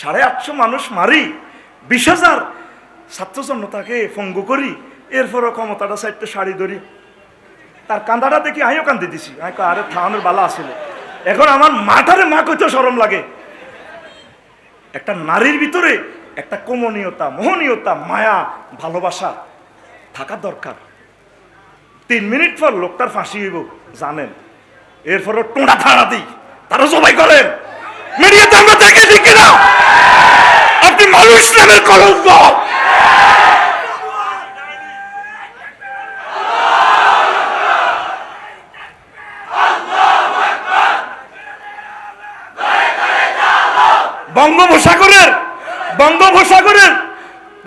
সাড়ে আটশো মানুষ মারি, বিশ হাজার ছাত্র জনতাকে ফঙ্গু করি, এরপরও ক্ষমতাটা সাইডটা শাড়ি ধরি। তার কান্দাটা দেখি আমিও কান্দি দিছি। আরে থাউনের বালা আসলে এখন আমার মাথারে মা কইতে সরম লাগে। একটা নারীর ভিতরে একটা কমনীয়তা, মোহনীয়তা, মায়া, ভালোবাসা থাকা দরকার। তিন মিনিট পর লোকটার ফাঁসি হইব, জানেন। এরপরও টোঁড়া থাড়া দিই তারা সবাই করেন। মিডিয়াতে আমরা দেখে ঠিক কিনা মানুষ নামের কলঙ্ক। বঙ্গোপসাগরের বঙ্গোপসাগরের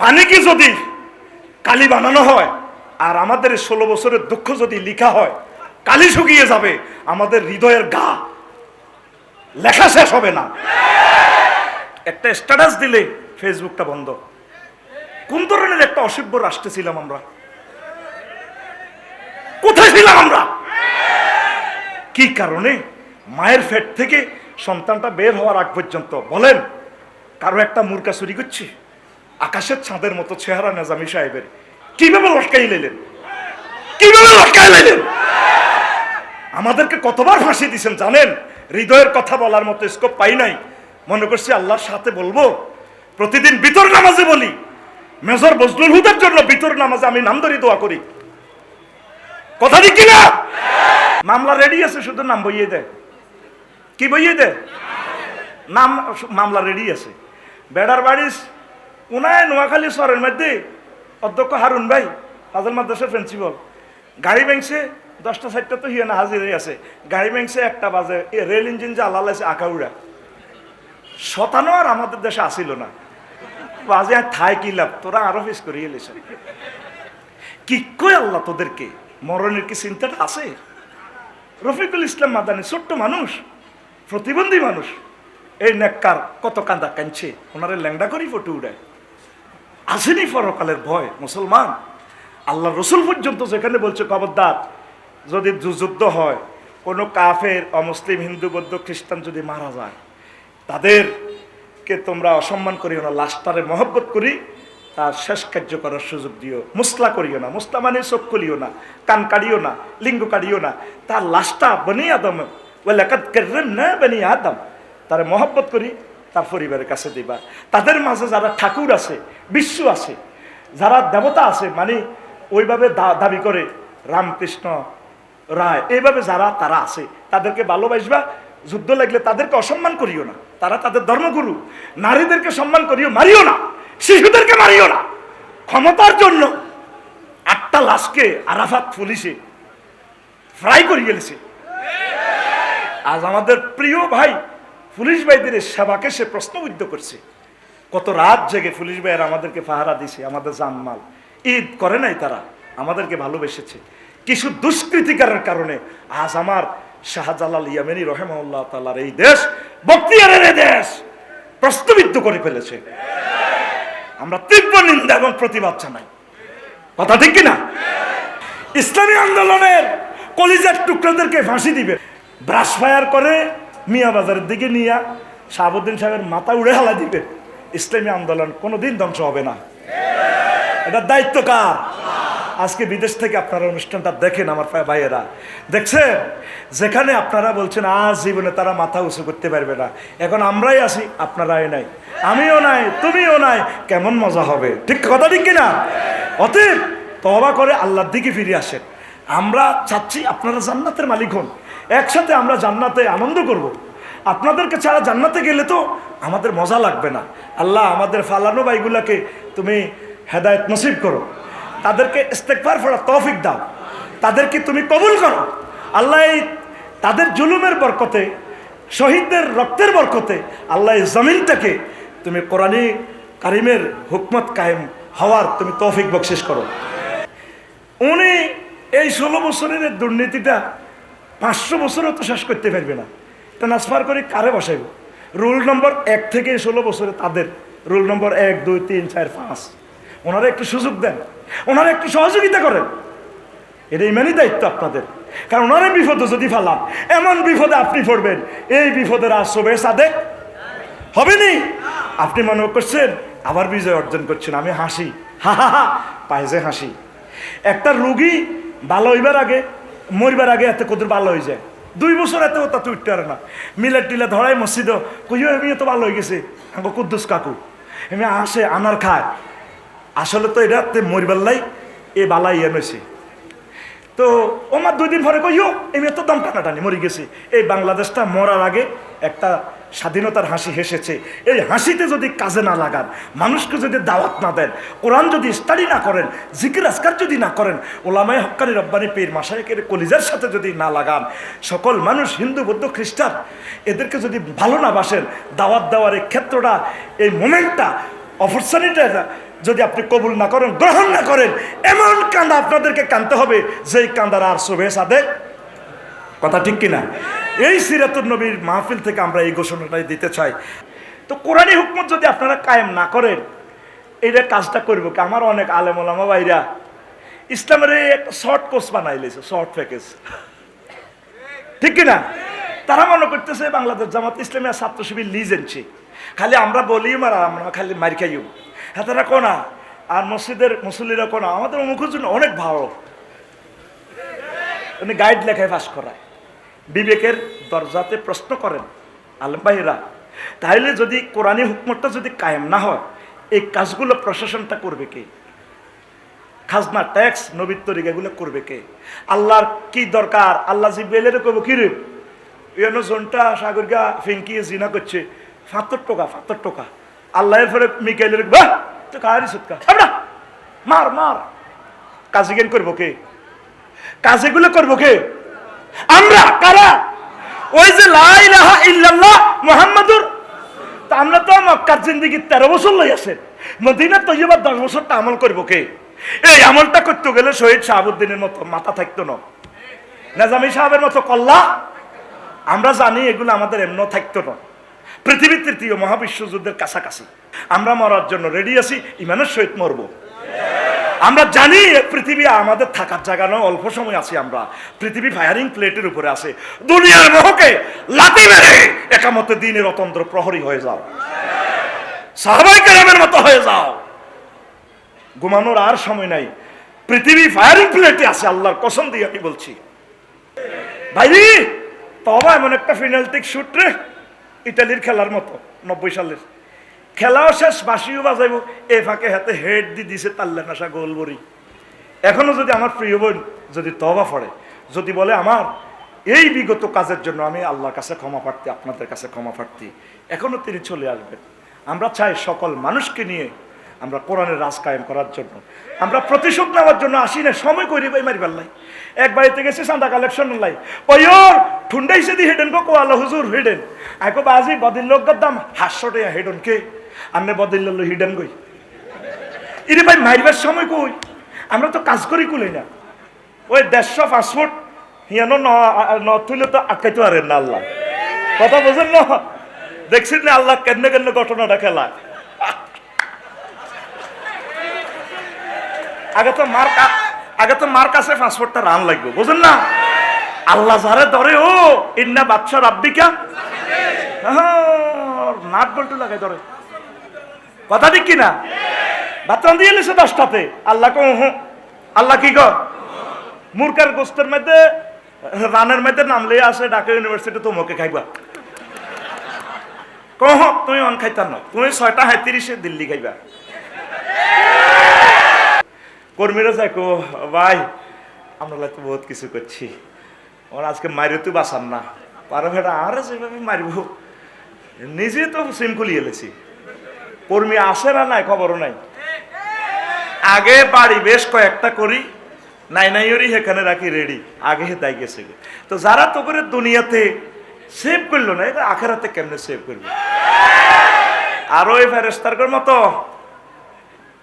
পানি কি যদি কালি বানানো হয়, আর আমাদের ষোলো বছরের দুঃখ যদি লিখা হয়, কালি শুকিয়ে যাবে, আমাদের হৃদয়ের গা লেখা শেষ হবে না। একটা স্ট্যাটাস দিলে ফেসবুকটা বন্ধ। কোন ধরনের একটা অসভ্য রাষ্ট্রে ছিলাম আমরা? কোথায় ছিলাম আমরা? কি কারণে? মায়ের ফেট থেকে সন্তানটা বের হওয়ার আগ পর্যন্ত, বলেন, কারও একটা মুরকা চুরি করছে? আকাশের ছাঁদের মতো চেহারা নেজামি সাহেবের। কীভাবে লটকাই লাইলেন? কীভাবে লটকাই লাইলেন? আমাদেরকে কতবার ফাঁসি দিয়েছেন জানেন? হৃদয়ের কথা বলার মতো স্কোপ পাই নাই। মনে করছি আল্লাহর সাথে বলব প্রতিদিন বিতর নামাজে বলি। মেজর বজলুল হুদার জন্য বিতর নামাজে আমি নাম ধরে, দোয়া করি। কথা দিক কিনা? মামলা রেডি আছে, শুধু নাম বইয়ে দেয় কি বইয়ে দেয় নাম, মামলা রেডি আছে। বেড়ার বাড়ির উনায় নোয়াখালী শহরের মধ্যে অধ্যক্ষ হারুন ভাই, হাজার মাদ্রাসার প্রিন্সিপাল গাড়ি ব্যাংসে দশটা সাইডটা তো হিয়ানা হাজির হয়ে আছে। গাড়ি ব্যাংসে একটা বাজে রেল ইঞ্জিন যে আল্লাহ আছে আঁকাউড়া শতানো আর আমাদের দেশে আসিল না। বাজে আর থাই তোরা আরও এলিস কি কই আল্লাহ তোদেরকে? মরণের কি চিন্তাটা আছে? রফিকুল ইসলাম মাদানি, ছোট্ট মানুষ, প্রতিবন্ধী মানুষ। এই নেককার কত কান্দা কাঁদছে, ওনারে ল্যাংডা করি ফটো উড়ায়। আসেনি পরকালের ভয়, মুসলমান। আল্লাহ রসুল পর্যন্ত যেখানে বলছে, খবরদার, যদি যুদ্ধ হয়, কোনো কাফের অমুসলিম, হিন্দু, বৌদ্ধ, খ্রিস্টান যদি মারা যায় তাদেরকে তোমরা অসম্মান করিও না লাশটারে মহব্বত করি, তার শেষ কার্য করার সুযোগ দিও। মুসলা করিও না, মুসলা মানে চোখ খুলিও না, কান কাড়িও না, লিঙ্গ কাড়িও না। তার লাশটা বনি আদম বনি আদম। তারে মহব্বত করি, তার পরিবারের কাছে দিবা। তাদের মাঝে যারা ঠাকুর আছে বিশ্ব আছে, যারা দেবতা আছে মানে ওইভাবে দাবি করে, রামকৃষ্ণ রায়, এইভাবে যারা তারা আছে, তাদেরকে ভালোবাসবা যুদ্ধ লাগলে তাদেরকে অসম্মান করিও না। তারা তাদের ধর্মগুরু। নারীদেরকে সম্মান করিও, মারিও না। শিশুদেরকে মারিও না। ক্ষমতার জন্য আটটা লাশকে আরাফাত পুলিশে ফ্রাই করে গেলেছে আজ আমাদের প্রিয় ভাই পুলিশ ভাইদের সেবাকে সে প্রশ্নবিদ্ধ করছে। কত রাত জেগে পুলিশ ভাইয়ের আমাদেরকে পাহারা দিছে, আমাদের জানমাল। ঈদ করে নাই তারা, আমাদেরকে ভালোবেসেছে। কিছু দুষ্কৃতিকারের কারণে আজ আমার শাহজালাল ইয়ামেনি রহেমাউল্লাহ তালার এই দেশ বক্তিয়ারের এই দেশ প্রশ্নবিদ্ধ করে ফেলেছে। আমরা তীব্র নিন্দা এবং প্রতিবাদ জানাই। কথা ঠিক কিনা? ইসলামী আন্দোলনের কলিজার টুকরাদেরকে ফাঁসি দিবে। ব্রাশ ফায়ার করে মিয়া বাজারের দিকে নিয়ে শাহাবুদ্দিন সাহেবের মাথা উড়ে হালা দিবে। ইসলামী আন্দোলন কোনোদিন ধ্বংস হবে না। এটা দায়িত্ব কার? আজকে বিদেশ থেকে আপনারা অনুষ্ঠানটা দেখেন আমার ভাই- ভাইয়েরা। দেখছেন? যেখানে আপনারা বলছেন, আজ জীবনে তারা মাথা উঁচু করতে পারবে না। এখন আমরাই আছি, আপনারাই নাই। আমিও নাই, তুমিও নাই। কেমন মজা হবে? ঠিক কথা ঠিক কিনা? অতএব তবা করে আল্লাহর দিকে ফিরে আসেন। আমরা চাচ্ছি আপনারা জান্নাতের মালিক হন। একসাথে আমরা জান্নাতে আনন্দ করব। আপনাদেরকে ছাড়া জান্নাতে গেলে তো আমাদের মজা লাগবে না। আল্লাহ আমাদের ফালানো বাইগুলাকে তুমি হেদায়ত নসিব করো। তাদেরকে ইস্তেকবার ফোড়া তৌফিক দাও। তাদেরকে তুমি কবুল করো। আল্লাহ এই তাদের জুলুমের বরকতে, শহীদদের রক্তের বরকতে আল্লাহ এই জমিনটাকে তুমি কোরআনী কারিমের হুকমত কায়েম হওয়ার তুমি তৌফিক বকশিস করো। উনি এই ষোলো বছরের দুর্নীতিটা পাঁচশো বছরও তো শেষ করতে পারবে না। ট্রান্সফার করে কারে বসাইব? রুল নম্বর এক থেকে ষোলো বছরে তাদের রুল নম্বর এক, দুই, তিন, চার, পাঁচ। ওনারা একটু সুযোগ দেন। ওনারা একটু সহযোগিতা করেন। এটা ইমানই দায়িত্ব আপনাদের। কারণ ওনারা বিপদে যদি ফেলান, এমন বিপদে আপনি পড়বেন, এই বিপদের আশ্রবে সাদে। হবে নি? আপনি মনে করছেন, আবার বিজয় অর্জন করছেন, আমি হাসি। হা হা হা হাসি। একটা রুগী ভালো হইবার আগে, মরিবার আগে এত কদর ভালো হয়ে যায়। দুই বছর এত তা তুই উঠতে না। মিলে টিলে ধরাই মসজিদ কইও এমনি তো ভালো হয়ে গেছে। কুদ্দুস কাকু। এমনি আসে, আনার খায়। আসলে তো এটা মরিবার লাই এ বালাই এনেছে তো ওমার দুই দিন পরে কইও এমনি তো দম টানাটানি মরে গেছে। এই বাংলাদেশটা মরার আগে একটা স্বাধীনতার হাসি হেসেছে। এই হাসিতে যদি কাজে না লাগান, মানুষকে যদি দাওয়াত না দেন, কোরআন যদি স্টাডি না করেন, জিকির আজকার যদি না করেন, ওলামায় হক্কানি রব্বানি পীর মাসায়কের কলিজার সাথে যদি না লাগান, সকল মানুষ হিন্দু, বৌদ্ধ, খ্রিস্টান, এদেরকে যদি ভালো না বাসেন, দাওয়াত দেওয়ার এই ক্ষেত্রটা, এই মোমেন্টটা অপরচুনিটা যদি আপনি কবুল না করেন, গ্রহণ না করেন, এমন কান্দা আপনাদেরকে কানতে হবে, যেই কান্দার আর শোভে সাদে কথা ঠিক কিনা? এই সিরাতুর নবীর মাহফিল থেকে আমরা এই ঘোষণাটাই দিতে চাই। তো কোরআনী হুকমত যদি আপনারা কায়েম না করেন, এইটা কাজটা করব কি? আমার অনেক আলেম ওলামা ভাইরা ইসলামের এই একটা শর্ট কোর্স বানাই লেছে, শর্ট প্যাকেজ। ঠিক কিনা? তারা মনে করতেছে, বাংলাদেশ জামাত ইসলামিয়া ছাত্র শিবির লিজ এনেছে। খালি আমরা বলি মারা আমরা খালি মারি খাইও হ্যাঁ তারা কোনা আর মসজিদের মুসল্লিরা কোনা আমাদের মুখের জন্য অনেক ভালো। উনি গাইড লেখায় পাস করায়। বিবেকের দরজাতে প্রশ্ন করেন, আলম ভাইরা তাহলে যদি কোরআনী হুকমতটা যদি কায়েম না হয়, এই কাজগুলো প্রশাসনটা করবে কে? খাজনা, ট্যাক্স, নবীর তরিকা এগুলো করবে কে? আল্লাহর কি দরকার? আল্লাহ জিবেলের কব কি রে জনটা সাগরগা ফিঙ্কি জিনা করছে। ফাত্তর টোকা ফাত্তর টোকা। আল্লাহের ফেরে মিকাইলের বাহ তো সুৎকা আমরা মার মার। কাজে জ্ঞান করব কে? কাজেগুলো করব কে? আমরা কারা? ওই যে লাইলাহা ইল্লাল্লাহ মুহাম্মাদুর। আমরা তো মক্কার জিন্দিগি তেরো বছর লই আছেন। মদিনা তৈবার দশ বছরটা আমল করব কে? এই আমলটা করতে গেলে শহীদ শাহাবুদ্দিনের মতো মাথা থাকতো না। নাজামি সাহেবের মতো কল্লা। আমরা জানি এগুলো আমাদের এমন থাকতো না। পৃথিবীর তৃতীয় মহাবিশ্ব যুদ্ধের কাছাকাছি। আমরা মরার জন্য রেডি আছি, ইমানের সহিত মরবো। আমরা জানি পৃথিবী আমাদের থাকার জায়গা নয়, অল্প সময় আছি আমরা। পৃথিবী ফায়ারিং প্লেটের উপরে আছে। দুনিয়ার মোহকে লাতি মেরে একামতে দিনের অতন্ত্র প্রহরী হয়ে যাও। সাহাবাই মতো হয়ে যাও। ঘুমানোর আর সময় নাই। পৃথিবী ফায়ারিং প্লেটে আছে, আল্লাহর কসম দিয়ে আমি বলছি। ভাইরি তবা এমন একটা ফিনাল্টিক শুট রে। ইটালির খেলার মতো, নব্বই সালের। খেলাও শেষ বাসিও বাজাইব। এ ফাঁকে হাতে হেড দি দিছে তাল্লে নাসা গোল বড়ি এখনও যদি আমার প্রিয় বোন যদি তবা পড়ে যদি বলে, আমার এই বিগত কাজের জন্য আমি আল্লাহর কাছে ক্ষমা প্রার্থী, আপনাদের কাছে ক্ষমা প্রার্থী, এখনও তিনি চলে আসবেন। আমরা চাই সকল মানুষকে নিয়ে আমরা কোরআনের রাজ কায়েম করার জন্য। আমরা প্রতিশোধ নেওয়ার জন্য আসি না, সময় করি ভাই, মারি পাল্লাই এক বাড়িতে গেছে চান্দা কালেকশন লাই। ওয়র ঠুন্ডাইছে দি হেডেন কো আল্লাহ হুজুর হেডেন। আইকো বাজি, বদিল লোক দাম হাস্য টাকা হেডন কে? আন্নে বদিল হিডেন কই? ইরে ভাই মারিবার সময় কই? আমরা তো কাজ করি কুলাই না। ওই দেড়শো পাসপোর্ট হিয়ানো ন ন তুলে তো আটকাইতে পারেন না আল্লাহ। কথা বোঝেন না? দেখছেন না আল্লাহ কেন কেন ঘটনাটা খেলা আগে তো মার আগে তো মার কাছে পাসপোর্টটা রান লাগবে, বুঝেন না? আল্লাহ যারে ধরে, ও, ইন্না বাচ্চা রাব্বিকা। নাট বল্টু লাগাই ধরে। কথা ঠিক কিনা? বাচ্চা দিয়ে এলেছে দশটাতে। আল্লাহ কো আল্লাহ কি কর? মুরকার গোস্তের মধ্যে, রানের মধ্যে নামলে আসে ঢাকা ইউনিভার্সিটি তোমাকে খাইবা। কহ তুমি অন খাইতাম না তুমি ছয়টা হাইতিরিশে দিল্লি খাইবা। কর্মীরা কো ভাই, আমরা তো বহুত কিছু করছি। ওরা আজকে মারিও তো বাসান না। পারো ভেড়া, আর যেভাবে মারিব। নিজে তো সিম খুলিয়ে এলেছি। কর্মী আসে না নাই, খবরও নাই। আগে বাড়ি বেশ কয়েকটা করি, নাই নাই ওরই সেখানে রাখি রেডি আগে তাই গেছে তো যারা তো করে দুনিয়াতে সেভ করল না এটা আখেরাতে কেমনে সেভ করবে? আরও ওই ফেরেস্তার মতো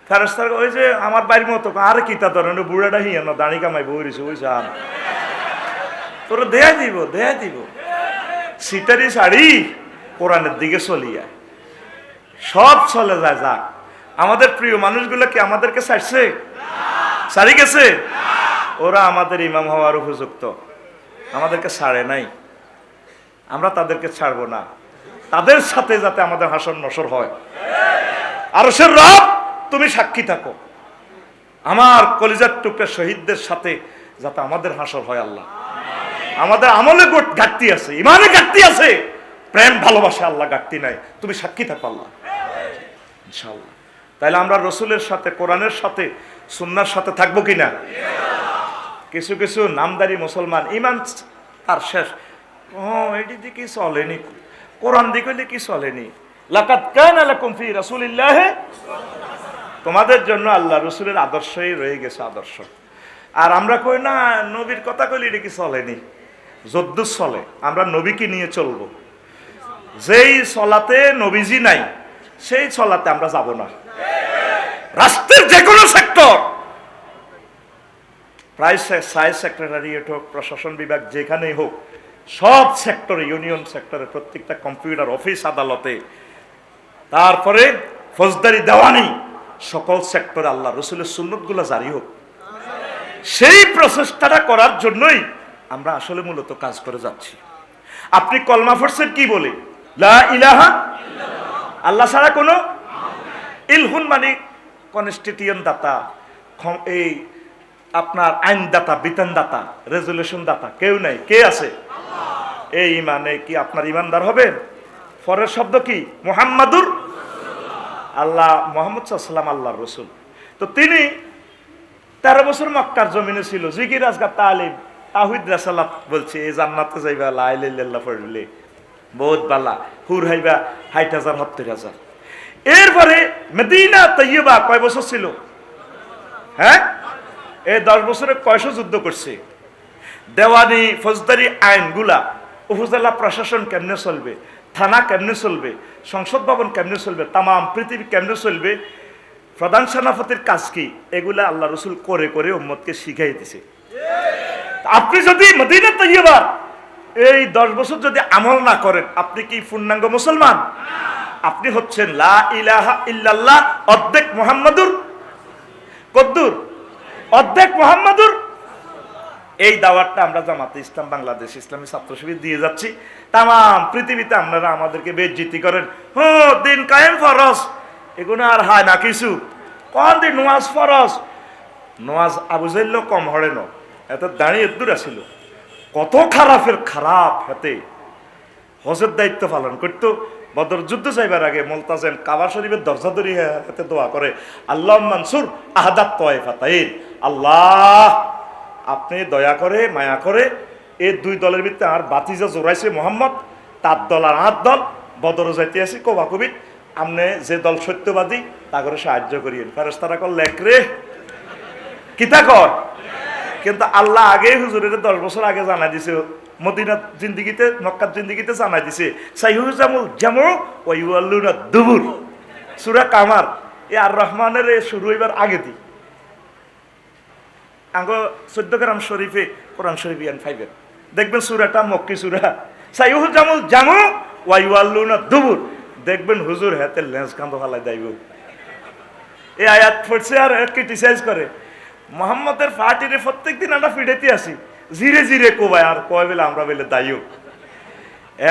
ফেরেস্তার ওই যে আমার বাড়ির মতো, আর কি তা ধরেন বুড়াটা হিয়া না, দাঁড়ি কামাই বইরিছে ওই সার তোরা দেয়া দিব দেয়া দিব। সিটারি শাড়ি কোরআনের দিকে চলিয়া সব চলে যায়, যাক। আমাদের প্রিয় মানুষগুলো কি আমাদেরকে ছাড়ছে? ছাড়ি গেছে? ওরা আমাদের ইমাম হওয়ার উপযুক্ত। আমাদেরকে ছাড়ে নাই। আমরা তাদেরকে ছাড়বো না। তাদের সাথে যাতে আমাদের হাসন নসর হয়। আর সে রব তুমি সাক্ষী থাকো। আমার কলিজার টুকরা শহীদদের সাথে যাতে আমাদের হাসর হয় আল্লাহ। আমাদের আমলে ঘাটতি আছে, ইমানে ঘাটতি আছে। প্রেম ভালোবাসা আল্লাহ, ঘাটতি নাই। তুমি সাক্ষী থাকো আল্লাহ। ইনশাআল্লাহ। তাহলে আমরা রসুলের সাথে, কোরআনের সাথে, সুন্নার সাথে থাকব কিনা? কিছু কিছু নামদারি মুসলমান, ইমান তার শেষ। ও, এটি দিয়ে কি চলেনি? কোরআন দিকে কি চলেনি? লাকাত কানা লাকুম ফি তোমাদের জন্য আল্লাহ রসুলের আদর্শই রয়ে গেছে আদর্শ। আর আমরা কই, না, নবীর কথা কইলে এটা কি চলেনি যদ্দু চলে। আমরা নবীকে নিয়ে চলবো। যেই চলাতে নবীজি নাই, সেই চলাতে আমরা যাব না। রাষ্ট্রের যে কোনো সেক্টর। প্রায় সাইজ সেক্রেটারিয়েট হোক, প্রশাসন বিভাগ যেখানেই হোক, সব সেক্টরে, ইউনিয়ন সেক্টরে, প্রত্যেকটা কম্পিউটার, অফিস, আদালতে। তারপরে ফৌজদারি দেওয়ানি সকল সেক্টরে আল্লাহ রসুলের সুন্নতগুলো জারি হোক। সেই প্রচেষ্টাটা করার জন্যই আমরা আসলে মূলত কাজ করে যাচ্ছি। আপনি কলমা ফোর্সের কি বলে? ইলাহা আল্লাহ ছাড়া কোনো ইলহুন মানে কনস্টিটিউশন দাতা এই আপনার আইনদাতা, বিধানদাতা রেজুলেশন দাতা কেউ নাই। কে আছে? এই ইমানে কি আপনার ইমানদার হবে? ফরের শব্দ কি? মুহাম্মাদুর আল্লাহ মোহাম্মদ সাল্লাম আল্লাহর রসুল। তো তিনি তেরো বছর মক্কার জমিনে ছিল, জিকির আজগা তালিম তাহিদ রাসালাত বলছে এই জান্নাতে যাইবা লাইল্লাহ পড়লে বহুত বালা, হুর হাইবা হাইট হাজার, সত্তর হাজার। এরপরে মেদিনা তৈয়বা কয় বছর ছিল? হ্যাঁ? এই দশ বছরে কয়শো যুদ্ধ করছে? দেওয়ানি, ফৌজদারি আইনগুলা উপজেলা প্রশাসন কেমনে চলবে? থানা কেমনে চলবে? সংসদ ভবন কেমনে চলবে? তাম পৃথিবী কেমনে চলবে? প্রধান সেনাপতির কাজ কি? এগুলা আল্লাহ রসুল করে করে উম্মতকে শিখাই দিছে। আপনি যদি মদিনা তৈবা এই দশ বছর যদি আমল না করেন, আপনি কি পূর্ণাঙ্গ মুসলমান? আপনি হচ্ছেন লা ইলাহা ইল্লাল্লাহ, অর্ধেক মোহাম্মদুর, কদ্দুর, অর্ধেক মোহাম্মদুর এই দাওয়াতটা আমরা জামাতে ইসলাম, বাংলাদেশ ইসলামী ছাত্র শিবির দিয়ে যাচ্ছি। তাম পৃথিবীতে আপনারা আমাদেরকে বেজ্জিতি করেন। হো, দিন কায়েম ফরস এগুলো আর হয় না কিছু। কোন দিন নোয়াজ ফরস নোয়াজ আবু জাইল কম হরে ন। এত দাঁড়িয়ে দূর আসিল কত খারাপের খারাপ হাতে। হজের দায়িত্ব পালন করতো। বদর যুদ্ধ চাইবার আগে মোলতাজেন কাবা শরীফের দরজা ধরি হাতে দোয়া করে, আল্লাহ মানসুর আহাদাত আল্লাহ আপনি দয়া করে, মায়া করে এই দুই দলের ভিতরে আর বাতিজা জোড়াইছে মোহাম্মদ, তার দল আর আট দল, বদর যাইতে আসি কবা আপনি যে দল সত্যবাদী তা করে সাহায্য করিয়েন। ফেরেস্তারা কর লেখরে কিতা কর কিন্তু আল্লাহ আগে হুজুরের দশ বছর আগে জানাই দিছে, মদিনা জিন্দিগিতে মক্কার জিন্দিগিতে জানাই দিছে সাইহুজামুল জামু ওয়াইউল্লুনা দুবুর। সুরা কামার, এ আর রহমানের এ শুরু হইবার আগে দি। আঙ্গ চোদ্দ গ্রাম শরীফে কোরআন শরীফ ইয়ান দেখবেন সুরাটা মক্কি সুরা। সাইহুজামুল জামু ওয়াইউল্লুনা দুবুর। দেখবেন হুজুর হাতে লেন্স কান্দ ফালাই এই আয়াত পড়ছে আর ক্রিটিসাইজ করে। মোহাম্মদের পার্টিরে প্রত্যেক দিন আমরা ফিডেতে আসি। জিরে জিরে কোবায় আর কয় বেলে আমরা বেলে দায়ও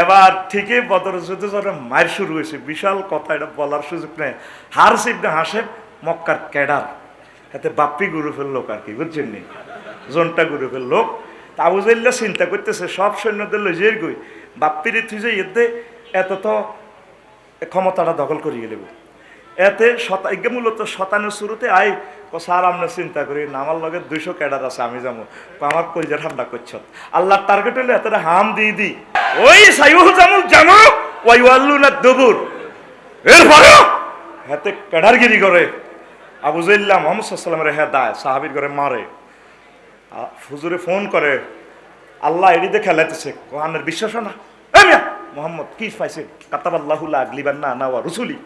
এবার ঠিকই বদর যুদ্ধ মায়ের শুরু হয়েছে, বিশাল কথা এটা বলার সুযোগ নেই। হার সিবনে হাসে মক্কার ক্যাডার। এতে বাপ্পি গ্রুপের লোক আর কি, বুঝছেন নি? জনটা গ্রুপের লোক। তা আবু চিন্তা করতেছে, সব সৈন্যদের লই যে গই বাপ্পিরে তুই যে এতে এত তো ক্ষমতাটা দখল করিয়ে নেব এতে শতা মূলত শতানের শুরুতে আই স্যার, আমরা চিন্তা করি, না, আমার লগে দুইশো ক্যাডার আছে, আমি যাব। আমার কলিজা ঠান্ডা করছ। আল্লাহর টার্গেট হলে এতটা হাম দিয়ে দি। ওই সাইউল জামুল জামু ওই আল্লু না দবুর। এরপরে হাতে ক্যাডারগিরি করে। আবু জাইল্লা মোহাম্মদ সাল্লামের হ্যাঁ দায়, সাহাবির করে মারে। হুজুরে ফোন করে, আল্লাহ এডিতে খেলাইতেছে কোরআনের বিশ্বাস না। মোহাম্মদ, কি পাইছে? কাতাব আল্লাহুল্লাহ আগলিবান না না ওয়া রসুলি।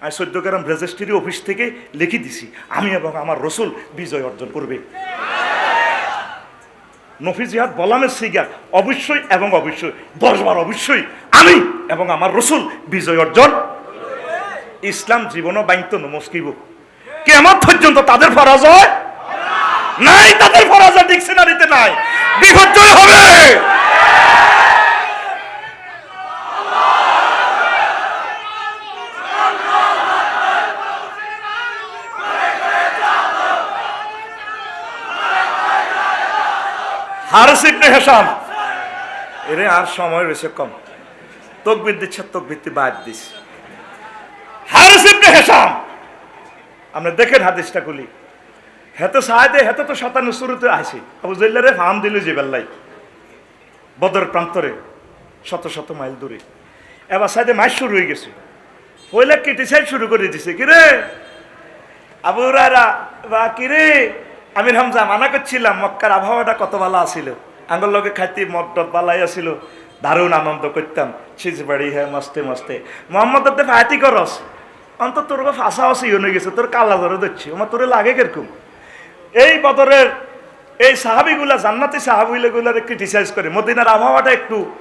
আমি চোদ্দ গ্রাম রেজিস্ট্রি অফিস থেকে লিখে দিছি, আমি এবং আমার রসুল বিজয় অর্জন করবে। নফি জিহাদ বলামের সিগার, অবশ্যই এবং অবশ্যই দশবার অবশ্যই, আমি এবং আমার রসুল বিজয় অর্জন। ইসলাম জীবনও বাইন্ত নমস্কিব কেমন পর্যন্ত তাদের পরাজয় নাই, তাদের পরাজয় ডিকশনারিতে নাই। বিপর্যয় হবে। হারেস ইবনে হেসাম এরে আর সময় বেশি কম। তকবির দিচ্ছে তকবির বাদ দিস। হারেস ইবনে হেসাম আমরা দেখেন হাদিসটা গুলি হেতে সাহায্যে, হেতে তো শতান্ন শুরুতে আসি। আবু জেল্লারে ফার্ম দিল যে বেল্লাই বদর প্রান্তরে, শত শত মাইল দূরে। এবার সাইডে মাস শুরু হয়ে গেছে। পয়লা কেটে সাইড শুরু করে দিছে। কিরে? আবু রারা বা কিরে? আমির হামজা, মানা করছিলাম, মক্কার আবহাওয়াটা কত ভালো আছিল। আঙ্গল লগে খাইতে মদ বালাই আছিল। দারুণ আনন্দ করতাম। সিজ বাড়ি হ্যাঁ মস্তে মস্তে। মোহাম্মদ ফায়াতি করস। অন্তত তোর ফাঁসা আছে হয়ে গেছে, তোর কালা ধরে দিচ্ছি আমার তোরে লাগে কীরকম? এই বদরের এই সাহাবিগুলা, জান্নাতি সাহাবিগুলারে ক্রিটিসাইজ করে, মদিনার আবহাওয়াটা একটু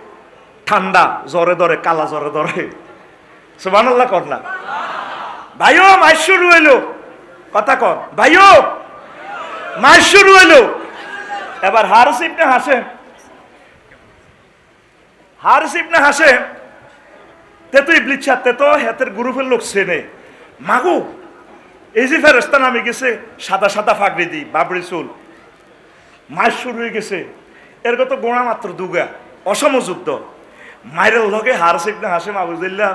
ঠান্ডা, জ্বরে ধরে কালা জ্বরে ধরে। সুবহানাল্লাহ কর না। ভাইও মাস শুরু হইল। কথা কর। ভাইও মাস শুরু হইল। এবার হারস ইবনে হাসে হারস ইবনে হাসে তে তো ইবলিচ্ছা তে তো হেতের গ্রুপের লোক চেনে মাগু, এই যে ফেরস্তা নামে গেছে, সাদা সাদা ফাগড়ি দি, বাবরি চুল। মাস শুরু হয়ে গেছে। এর কত গোড়া মাত্র দুগা, অসম যুদ্ধ। মায়ের লগে হার সিপনা হাসে মাবুজুল্লাহ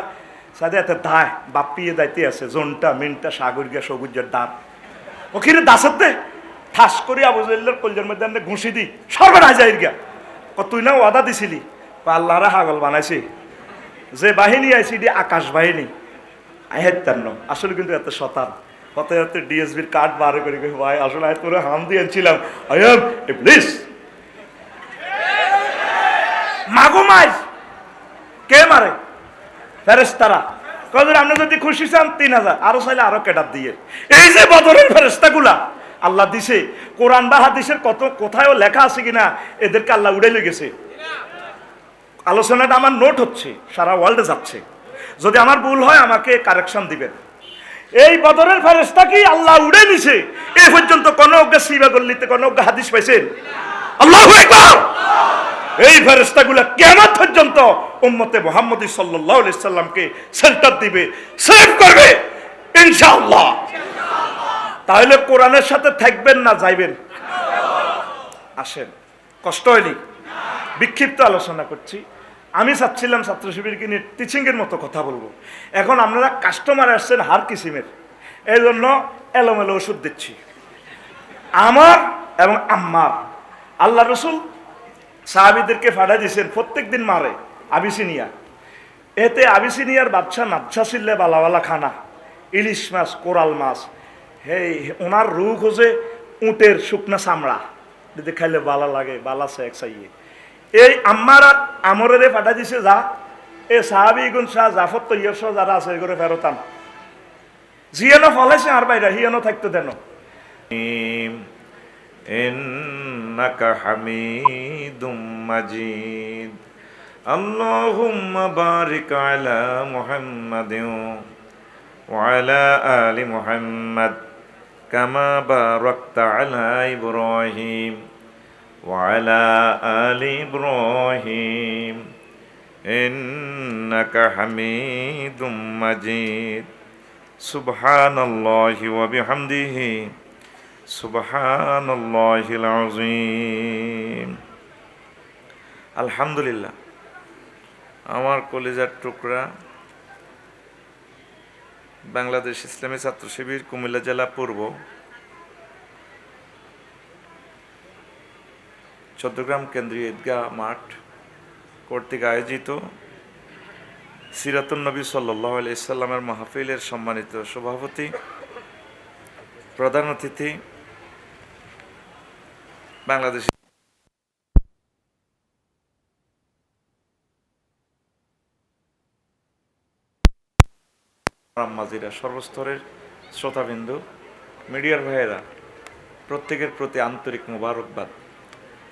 সাথে এত দায় বাপিয়ে দাইতে আছে, জোনটা, মিনটা, সাগর গিয়া সবুজের দাঁত। ওখানে দাসত দে ঠাস করে আবুজুল্লার কলজার মধ্যে ঘুষি দি, সর্বনাশ যাই গিয়া। তুই না ওয়াদা দিছিলি ক আল্লাহরা হাগল বানাইছি। যে বাহিনী আইসি দি আকাশ বাহিনী। আহেতার ন আসলে কিন্তু এত শতান। কত এত ডিএসবির কার্ড বার করে ভাই, আসলে আয় তোরে হাম দিয়েছিলাম আই এম প্লিজ মাগো মাই, কে মারে? ফেরেস্তারা কদের আপনি যদি খুশি চান, তিন হাজার। আরও চাইলে আরও কেটার দিয়ে। এই যে বদরের ফেরেস্তাগুলা আল্লাহ দিছে। কোরআন বা হাদিসের কত, কোথায়ও লেখা আছে কিনা, এদেরকে আল্লাহ উড়ে গেছে। আলোচনাটা আমার নোট হচ্ছে, সারা ওয়ার্ল্ডে যাচ্ছে। যদি আমার ভুল হয়, আমাকে কারেকশন দিবেন। এই বদরের ফেরেস্তা কি আল্লাহ উড়ে নিছে? এ পর্যন্ত কোন অজ্ঞা সিবা গল্লিতে কোন অজ্ঞা হাদিস পাইছেন? আল্লাহ এই ফেরেস্তাগুলা কেমন পর্যন্ত উম্মতে মোহাম্মদ সাল্লাহ সাল্লামকে সেল্টার দিবে সেভ করবে, ইনশাআল্লাহ। তাহলে কোরআনের সাথে থাকবেন না যাইবেন? আসেন, কষ্ট হয়নি? বিক্ষিপ্ত আলোচনা করছি। আমি চাচ্ছিলাম ছাত্র শিবিরকে নিয়ে টিচিংয়ের মতো কথা বলব। এখন আপনারা কাস্টমার আসছেন হার কিসিমের। এই জন্য এলোমেলো ওষুধ দিচ্ছি। আমার এবং আম্মার। আল্লাহ রসুল সাহাবিদেরকে ফাটা দিয়েছেন প্রত্যেক দিন মারে আবিসিনিয়া। এতে আবিসিনিয়ার বাচ্চা নাচ্ছা ছিললে বালাওয়ালা খানা, ইলিশ মাছ, কোরাল মাছ। হেই, ওনার রোগ হচ্ছে উটের শুকনা চামড়া। যদি খাইলে বালা লাগে, বালা সে এক চাইয়ে এই আমার আমরে পাঠা দিছে যা, এই সাহাবিগুন শাহ জাফর তৈয়স যারা আছে করে ফেরতাম জিয়ানো ফলাইছে আর বাইরা হিয়ানো থাকতো দেন। ইন্নাকা হামিদুম মাজিদ। আল্লাহুম্মা বারিক আলা মুহাম্মাদিন ওয়া আলা আলি মুহাম্মাদ, কামা বারাকতা আলা وعلى آل إبراهيم إنك حميد مجيد سبحان الله وبحمده سبحان الله العظيم আলহামদুলিল্লাহ আমার কলেজার টুকরা বাংলাদেশ ইসলামী ছাত্র শিবির কুমিল্লা জেলা পূর্ব চট্টগ্রাম কেন্দ্রীয় ঈদগাহ মাঠ কর্তৃক আয়োজিত সিরাতুন নবী সাল্লাহ আলাইসাল্লামের মাহফিলের সম্মানিত সভাপতি, প্রধান অতিথি, বাংলাদেশ মাজিরা সর্বস্তরের শ্রোতাবিন্দু, মিডিয়ার ভাইয়েরা, প্রত্যেকের প্রতি আন্তরিক মোবারকবাদ।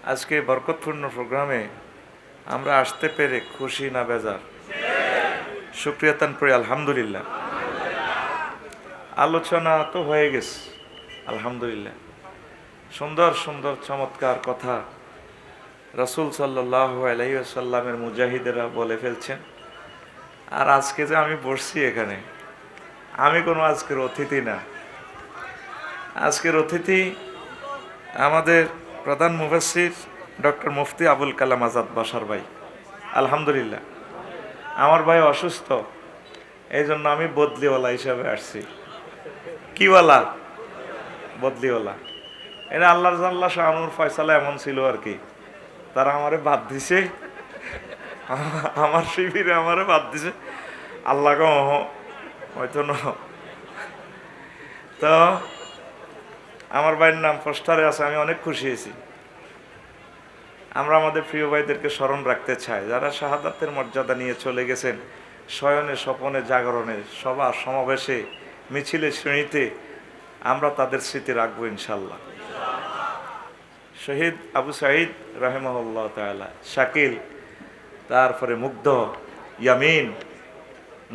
আজকে বরকতপূর্ণ প্রোগ্রামে আমরা আসতে পেরে খুশি না বেজার। সুপ্রিয়তান করি আলহামদুলিল্লাহ। আলোচনা তো হয়ে গেছে, আলহামদুলিল্লাহ। সুন্দর সুন্দর, চমৎকার কথা রসুল সাল্লাহ আলাইসাল্লামের মুজাহিদেরা বলে ফেলছেন। আর আজকে যে আমি বসছি এখানে, আমি কোনো আজকের অতিথি না। আজকের অতিথি আমাদের প্রধান মুফাসির ডক্টর মুফতি আবুল কালাম আজাদ বাসার ভাই। আলহামদুলিল্লাহ। আমার ভাই অসুস্থ। এই জন্য আমি বদলিওয়ালা হিসাবে আসছি। কিওয়ালা বদলিওয়ালা। এটা আল্লাহ জাল্লাহ শাহনুর ফয়সালা এমন ছিল আর কি। তারা আমারে বাদ দিছে। আমার শিবিরে আমারে বাদ দিছে। আল্লাহ হয়তো ন। তো আমার ভাইয়ের নাম পোস্টারে আছে, আমি অনেক খুশি হয়েছি। আমরা আমাদের প্রিয় ভাইদেরকে স্মরণ রাখতে চাই, যারা শাহাদাতের মর্যাদা নিয়ে চলে গেছেন, শয়নে, স্বপনে, জাগরণে, সভা, সমাবেশে, মিছিলে, শ্রেণীতে, আমরা তাদের স্মৃতি রাখব ইনশাল্লাহ শহীদ আবু সাঈদ রাহেমাহুল্লাহ তাআলা, শাকিল, তারপরে মুগ্ধ, ইয়ামিন,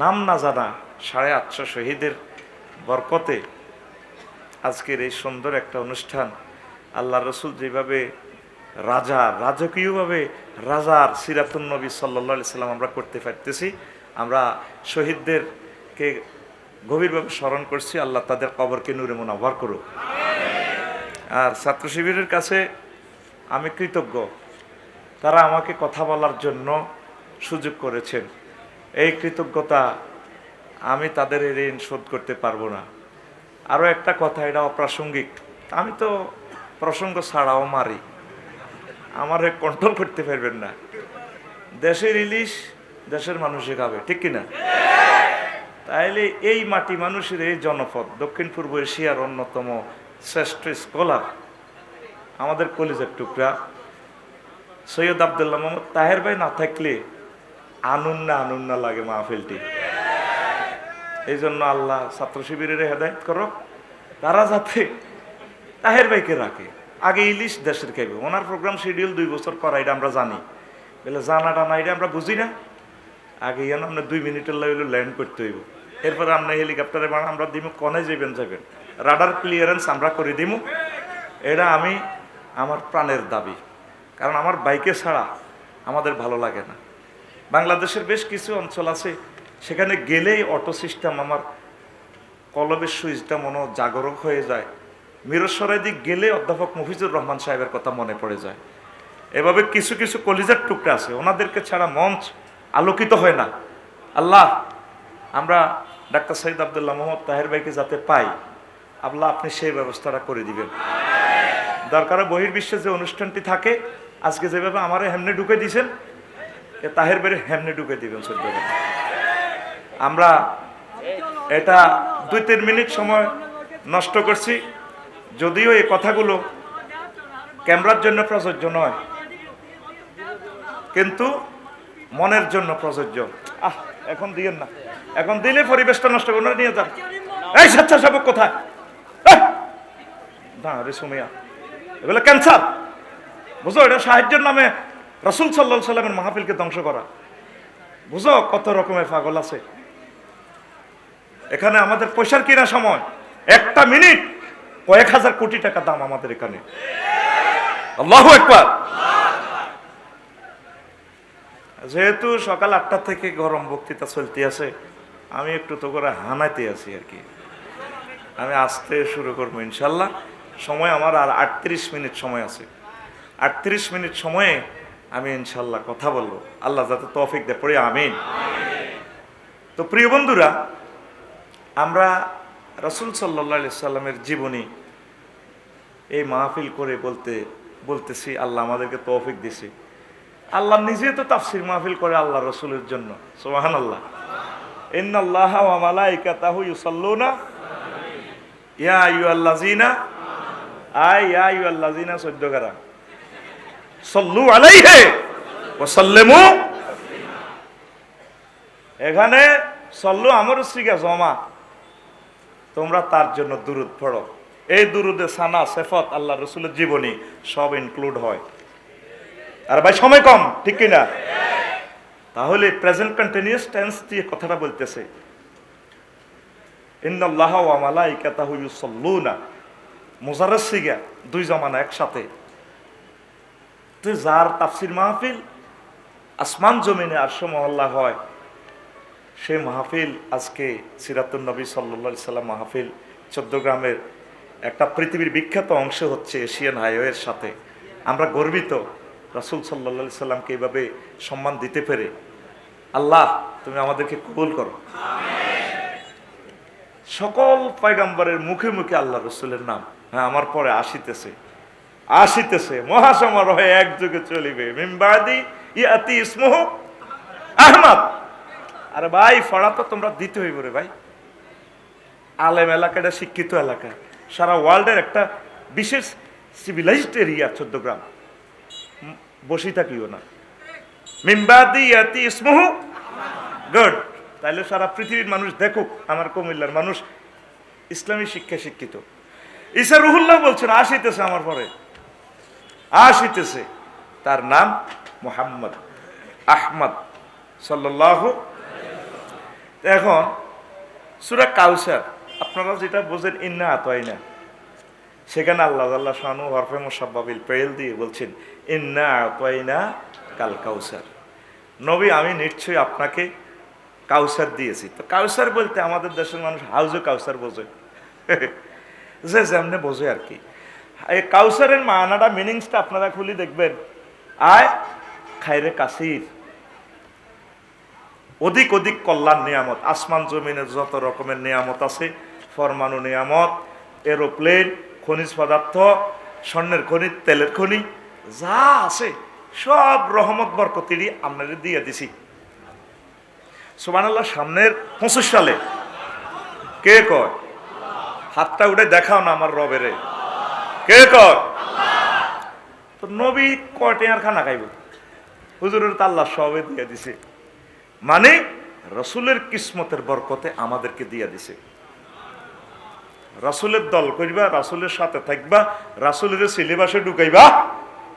নাম না জানা সাড়ে আটশো শহীদের বরকতে আজকের এই সুন্দর একটা অনুষ্ঠান আল্লাহ রসুল যেভাবে রাজা, রাজকীয়ভাবে রাজার সিরাতুন নবী সাল্লা সাল্লাম আমরা করতে পারতেছি, আমরা শহীদদেরকে গভীরভাবে স্মরণ করছি, আল্লাহ তাদের কবরকে নূরে মোনাভার করুক। আর ছাত্র শিবিরের কাছে আমি কৃতজ্ঞ, তারা আমাকে কথা বলার জন্য সুযোগ করেছেন। এই কৃতজ্ঞতা আমি তাদের ঋণ শোধ করতে পারব না। আরও একটা কথা, এটা অপ্রাসঙ্গিক। আমি তো প্রসঙ্গ ছাড়াও মারি। আমার কন্ট্রোল করতে পারবেন না। দেশের ইলিশ দেশের মানুষে খাবে, ঠিক কিনা? তাইলে এই মাটি মানুষের এই জনপদ, দক্ষিণ পূর্ব এশিয়ার অন্যতম শ্রেষ্ঠ স্কলার আমাদের কলেজের টুকরা, সৈয়দ আবদুল্লাহ মোহাম্মদ তাহের ভাই না থাকলে আনুন্না আনুন্না লাগে মাহফিলটি। এই জন্য আল্লাহ ছাত্র শিবিরের হেদায়ত করো। তারা যাতে তাহের ভাইকে রাখে। আগে ইলিশ দেশের খাইবে। ওনার প্রোগ্রাম শিডিউল দুই বছর করা এটা আমরা জানি। বলে জানাটা না এটা আমরা বুঝি না। আগে ইয়ান আমরা দুই মিনিটের লাগল ল্যান্ড করতে হইব। এরপরে আমরা হেলিকপ্টারে বানা, আমরা দিমু, কনে যাবেন যাবেন রাডার ক্লিয়ারেন্স আমরা করে দিমু। এটা আমি আমার প্রাণের দাবি। কারণ আমার বাইকে ছাড়া আমাদের ভালো লাগে না। বাংলাদেশের বেশ কিছু অঞ্চল আছে সেখানে গেলেই অটো সিস্টেম আমার কলবের সুইচটা মনে জাগরক হয়ে যায়। মিরসরাই দিক গেলে অধ্যাপক মফিজুর রহমান সাহেবের কথা মনে পড়ে যায়। এভাবে কিছু কিছু কলিজার টুকরা আছে, ওনাদেরকে ছাড়া মঞ্চ আলোকিত হয় না। আল্লাহ, আমরা ডাক্তার সৈয়দ আবদুল্লাহ মোহাম্মদ তাহের ভাইকে যাতে পাই, আল্লাহ আপনি সেই ব্যবস্থাটা করে দিবেন। দরকার বহির্বিশ্বে যে অনুষ্ঠানটি থাকে, আজকে যেভাবে আমার হেমনে ঢুকে দিয়েছেন তাহের বেড়ে হেমনে ঢুকে দিবেন সদ্য আমরা এটা দুই তিন মিনিট সময় নষ্ট করছি। যদিও এই কথাগুলো ক্যামেরার জন্য প্রযোজ্য নয়, কিন্তু মনের জন্য প্রযোজ্য। আহ, এখন দিয়েন না। এখন দিলে পরিবেশটা নষ্ট করে নিয়ে যান। এই স্বেচ্ছাসেবক কোথায়? না, রে সুমিয়া, এগুলো ক্যান্সার। বুঝো, এটা সাহায্যের নামে রসুল সাল্লা সাল্লামের মাহফিলকে ধ্বংস করা। বুঝো কত রকমের পাগল আছে। এখানে আমাদের পয়সার কিনা সময় একটা মিনিট, কয়েক হাজার কোটি টাকা দাম আমাদের এখানে। একবার যেহেতু সকাল আটটা থেকে গরম বক্তৃতা চলতে আছে, আমি একটু তো করে হানাইতে আছি আর কি। আমি আসতে শুরু করব ইনশাল্লাহ। সময় আমার আর আটত্রিশ মিনিট সময় আছে। আটত্রিশ মিনিট সময়ে আমি ইনশাল্লাহ কথা বলব। আল্লাহ যাতে তৌফিক দে পড়ে আমিন। তো প্রিয় বন্ধুরা আমরা রসুল সাল্লা সাল্লামের জীবনী এই মাহফিল করে বলতে, বলতেছি, আল্লাহ আমাদেরকে তৌফিক দিছি। আল্লাহ নিজে তো তাফসির মাহফিল করে আল্লাহ রসুলের জন্য সোহান আল্লাহ আইয়ুহাল্লাযিনা। সদ্যগারা সাল্লু এখানে সল্লু আমার শ্রীকা জমা। তোমরা তার জন্য দুরুদ পড়ো। এই দুরুদে সানা, সেফত আল্লাহ রসুলের জীবনী সব ইনক্লুড হয়। আর ভাই, সময় কম, ঠিক কিনা তাহলে প্রেজেন্ট কন্টিনিউস টেন্স দিয়ে কথাটা বলতেছে। ইন্নাল্লাহ ওয়া মালাইকাতাহু ইউসাল্লুনা। মুজাররাস সিগা দুই জমানা একসাথে। তো যার তাফসির মাহফিল, আসমান জমিনে আরশ মহল্লা হয় সেই মাহফিল আজকে সিরাতুল নবী সাল্লা সাল্লাম মাহফিল চোদ্দগ্রামের একটা পৃথিবীর বিখ্যাত অংশ হচ্ছে এশিয়ান হাইওয়ের সাথে। আমরা গর্বিত রাসুল সাল্লা সাল্লামকে এইভাবে সম্মান দিতে পেরে। আল্লাহ, তুমি আমাদেরকে কবুল করো। সকল পয়গাম্বরের মুখে মুখে আল্লাহ রসুলের নাম। হ্যাঁ আমার পরে আসিতেছে। আসিতেছে। মহাসমারোহে এক যুগে চলিবে। মিমবাদি ইয়াতি ইসমহ আহমদ। আরে ভাই, ফড়া তো তোমরা দিতে হইব রে ভাই। আলেম এলাকাটা শিক্ষিত এলাকা। সারা ওয়ার্ল্ডের একটা বিশেষ সিভিলাইজড এরিয়া চোদ্দগ্রাম বসেই থাকিও না। মিমবাদি ইয়াতি ইসমহ। গুড তাইলে সারা পৃথিবীর মানুষ দেখুক আমার কুমিল্লার মানুষ ইসলামী শিক্ষা শিক্ষিত। ঈসা রুহুল্লাহ বলছেন, আসিতেছে আমার পরে। আসিতেছে। তার নাম মোহাম্মদ আহমদ সাল্লাহ এখন, সুরা কাউসার আপনারা যেটা বোঝেন, ইন্না আতয় না সেখানে আল্লাহ আল্লাহ শানু হরফে মোসাব্বাবিল পেল দিয়ে বলছেন, ইন্না আতয় না কাল কাউসার নবী, আমি নিশ্চয়ই আপনাকে কাউসার দিয়েছি। তো কাউসার বলতে আমাদের দেশের মানুষ হাউজে কাউসার বোঝে। যে যেমনে বোঝে আর কি। এই কাউসারের মানাটা, মিনিংসটা আপনারা খুলি দেখবেন। আয় খাইরে কাসির। অধিক অধিক কল্যাণ নিয়ামত। আসমান জমিনের যত রকমের নিয়ামত আছে ফরমানু নিয়ামত, এরোপ্লেন, খনিজ পদার্থ, স্বর্ণের খনি, তেলের খনি, যা আছে, সব রহমত বরকতিরই আপনাদের দিয়ে দিছি। সুবহানাল্লাহ, সামনের পঁচিশ সালে কে কয়? হাতটা উঠে দেখাও না আমার রবেরে। কে কয়? তো নবী কয়টে আর খানা খাইব? হুজুরের তো আল্লাহ সবে দিয়ে দিছে। মানে রসুলের কিসমতের বরকতে আমাদেরকে দিয়ে দিছে। রাসুলের দল করিবা রাসুলের সাথে থাকবা, রাসুলের সিলেবাসে ঢুকাইবা,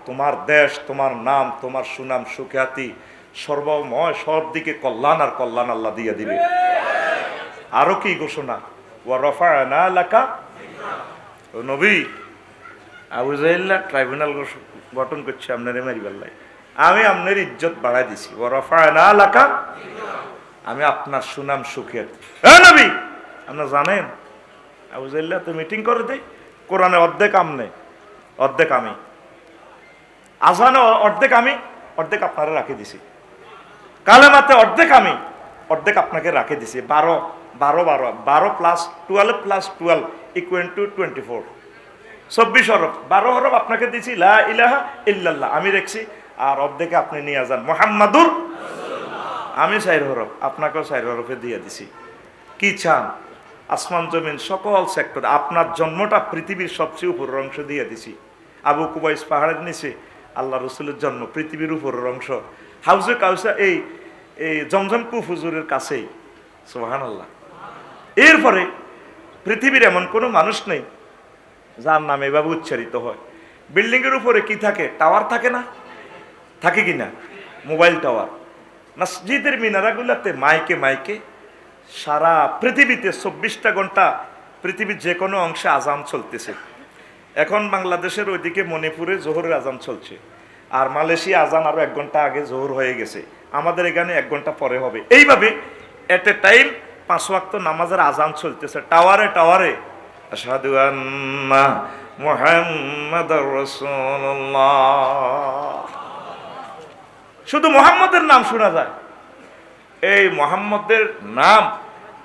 তোমার দেশ, তোমার নাম, তোমার সুনাম সুখ্যাতি সর্বময়, সব দিকে কল্যাণ আর কল্যাণ আল্লাহ দিয়ে দিবে। আরও কি ঘোষণা? ও রফা না এলাকা নবী। আবু ট্রাইব্যুনাল গঠন করছে, আপনার মারিবাল্লাই আমি আপনার ইজ্জত বাড়াই দিছি। ও আমি আপনার সুনাম হ্যাঁ নবী, আপনার জানেন তো মিটিং করে দেয় কোরআনে অর্ধেক আমনে অর্ধেক আমি। আজানে অর্ধেক আমি, অর্ধেক আপনারা রাখে দিছি। কালেমাতে অর্ধেক আমি, অর্ধেক আপনাকে রাখে দিছি। বারো বারো বারো বারো plus twelve plus twelve ইকুয়েন two twenty four চব্বিশ হরফ, বারো হরফ আপনাকে দিছি, লা ইলাহা ইল্লাল্লাহ। আমি রেখছি আর অর্ধেকে আপনি নিয়ে যান। মোহাম্মদুর আমি চাইর হরফ, আপনাকেও চাইর হরফে দিয়ে দিছি। কি চান? আসমান, জমিন, সকল সেক্টর আপনার জন্মটা পৃথিবীর সবচেয়ে উপরের অংশ দিয়ে দিছি। আবু কুবাইস পাহাড়ের নিচে, আল্লাহ রসুলের জন্ম পৃথিবীর উপরের অংশ। হাউজে কাউসা, এই এই জমজম কুফ হুজুরের কাছেই। সোহান আল্লাহ এরপরে পৃথিবীর এমন কোনো মানুষ নেই, যার নাম এভাবে উচ্চারিত হয়। বিল্ডিংয়ের উপরে কি থাকে? টাওয়ার থাকে না? থাকে কি না মোবাইল টাওয়ার। মসজিদের মিনারাগুলাতে মাইকে মাইকে সারা পৃথিবীতে চব্বিশটা ঘণ্টা পৃথিবীর যে কোনো অংশে আজান চলতেছে। এখন বাংলাদেশের ওইদিকে মণিপুরে জোহরের আজান চলছে। আর মালয়েশিয়া আজান আরও এক ঘণ্টা আগে জোহর হয়ে গেছে। আমাদের এখানে এক ঘণ্টা পরে হবে। এইভাবে এট এ টাইম পাঁচ ওয়াক্ত নামাজের আজান চলতেছে। টাওয়ারে টাওয়ারে। আশহাদু আন্না মুহাম্মাদার রাসূলুল্লাহ। শুধু মোহাম্মদের নাম শোনা যায়। এই মোহাম্মদের নাম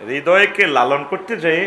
হৃদয়কে লালন করতে যেয়ে